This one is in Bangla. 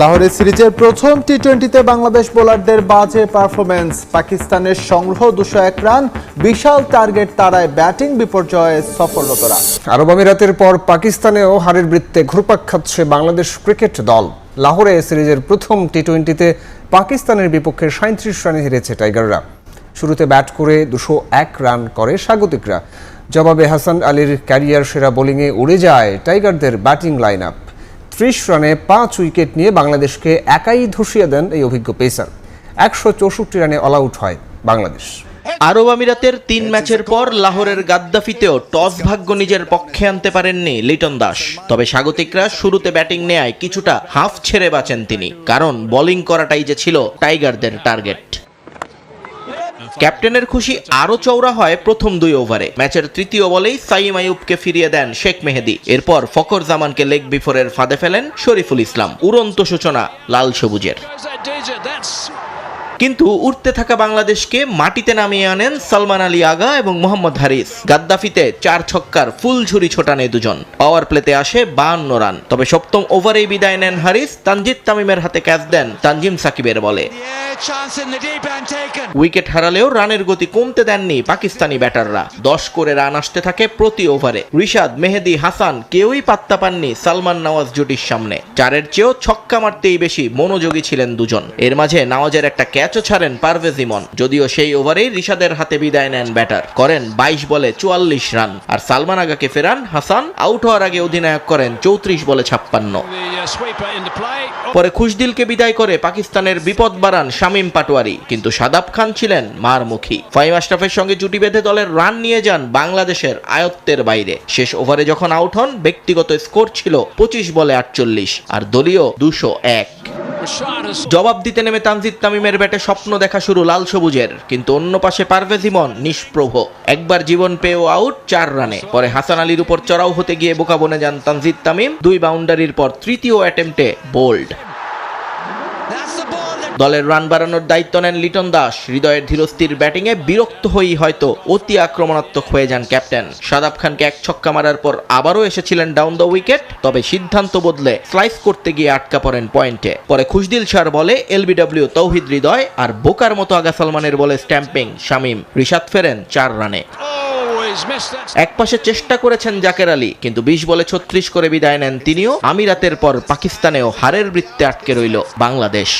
লাহোরে সিরিজের প্রথম টি টোয়েন্টিতে বাংলাদেশ বোলারদের বাজে পারফরমেন্স পাকিস্তানের সংগ্রহ দুশো এক রান, বিশাল টার্গেট তারায় ব্যাটিং বিপর্যয়ে সফলতরা। আরব আমিরাতের পর পাকিস্তানেও হারের বৃত্তে ঘুরপাক খাচ্ছে বাংলাদেশ ক্রিকেট দল। লাহোরে সিরিজের প্রথম টি টোয়েন্টিতে পাকিস্তানের বিপক্ষে সাঁত্রিশ রানে হেরেছে টাইগাররা। শুরুতে ব্যাট করে দুশো এক রান করে স্বাগতিকরা। জবাবে হাসান আলীর ক্যারিয়ার সেরা বোলিংয়ে উড়ে যায় টাইগারদের ব্যাটিং লাইন আপ ত্রিশ রানে পাঁচ উইকেট নিয়ে বাংলাদেশকে একাই ধসিয়ে দেন এই অভিজ্ঞ পেসার। একশো চৌষট্টি রানে অল আউট হয় বাংলাদেশ। আরব আমিরাতের তিন ম্যাচের পর লাহোরের গাদ্দাফিতেও টস ভাগ্য নিজের পক্ষে আনতে পারেননি লিটন দাস। তবে স্বাগতিকরা শুরুতে ব্যাটিং নেয় কিছুটা হাফ ছেড়ে বাঁচেন তিনি, কারণ বোলিং করাটাই যে ছিল টাইগারদের টার্গেট। ক্যাপ্টেনের খুশি আরও চৌড়া হয় প্রথম দুই ওভারে। ম্যাচের তৃতীয় বলেই সাইম আয়ুবকে ফিরিয়ে দেন শেখ মেহেদি। এরপর ফকর জামানকে লেগ বিফোরের ফাঁদে ফেলেন শরীফুল ইসলাম। উড়ন্ত সূচনা লাল সবুজের। কিন্তু উঠতে থাকা বাংলাদেশকে মাটিতে নামিয়ে আনেন সালমান আলী আগা এবং মোহাম্মদ হারিস। গাদ্দাফিতে চার ছক্কার ফুল ঝুরি ছোটানে দুজন। পাওয়ার প্লেতে আসে বাহান্ন রান। তবে সপ্তম ওভারেই বিদায় নেন হারিস। তানজিদ তামিমের হাতে ক্যাচ দেন তানজিম সাকিবের বলে। উইকেট হারালেও রানের গতি কমতে দেননি পাকিস্তানি ব্যাটাররা। দশ করে রান আসতে থাকে প্রতি ওভারে। রিশাদ, মেহেদি, হাসান কেউই পাত্তা পাননি সালমান নওয়াজ জুটির সামনে। চারের চেয়েও ছক্কা মারতেই বেশি মনোযোগী ছিলেন দুজন। এর মাঝে নওয়াজের একটা ক্যাচও ছাড়েন পারভেজ ইমন। যদিও সেই ওভারেই রিশাদের হাতে বিদায় নেন ব্যাটার। করেন বাইশ বলে চুয়াল্লিশ রান। আর সালমান আগাকে ফেরান হাসান, আউট হওয়ার আগে অধিনায়ক করেন চৌত্রিশ বলে ছাপ্পান্ন। পরে খুশদিলকে বিদায় করে পাকিস্তানের বিপদ বাড়ান শামীম পাটোয়ারি। কিন্তু সাদাব খান ছিলেন মারমুখী। ফাইম আশরাফের সঙ্গে জুটি বেঁধে দলের রান নিয়ে যান বাংলাদেশের আয়ত্তের বাইরে। শেষ ওভারে যখন আউট হন, ব্যক্তিগত স্কোর ছিল পঁচিশ বলে আটচল্লিশ। আর দলীয় দুশো এক। জবাব দিতে নেমে তানজিদ তামিমের ব্যাটে স্বপ্ন দেখা শুরু লাল সবুজের। কিন্তু অন্য পাশে পারভেজ ইমন নিষ্প্রভ। একবার জীবন পেয়েও আউট, চার রানে। পরে হাসান আলীর উপর চড়াও হতে গিয়ে বোকা বনে যান তানজিদ তামিম। দুই বাউন্ডারির পর তৃতীয় অ্যাটেম্পটে বোল্ড। দলের রান বাড়ানোর দায়িত্ব নেন লিটন দাস। হৃদয়ের ধীরস্থির ব্যাটিংয়ে বিরক্ত হয়েই হয়তো অতি আক্রমণাত্মক হয়ে যান ক্যাপ্টেন। সাদাব খানকে এক ছক্কা মারার পর আবারও এসেছিলেন ডাউন দ্য উইকেট তবে সিদ্ধান্ত বদলে স্লাইস করতে গিয়ে আটকা পড়েন পয়েন্টে। পরে খুশদিল সার বলে এলবিডব্লিউ তৌহিদ হৃদয় আর বোকার মতো আগা সালমানের বলে স্ট্যাম্পিং শামিম। রিশাদ ফেরেন চার রানে। একপাশে চেষ্টা করেছেন জাকের আলী কিন্তু বিশ বলে ছত্রিশ করে বিদায় নেন তিনিও। আমিরাতের পর পাকিস্তানেও হারের বৃত্তে আটকে রইল বাংলাদেশ।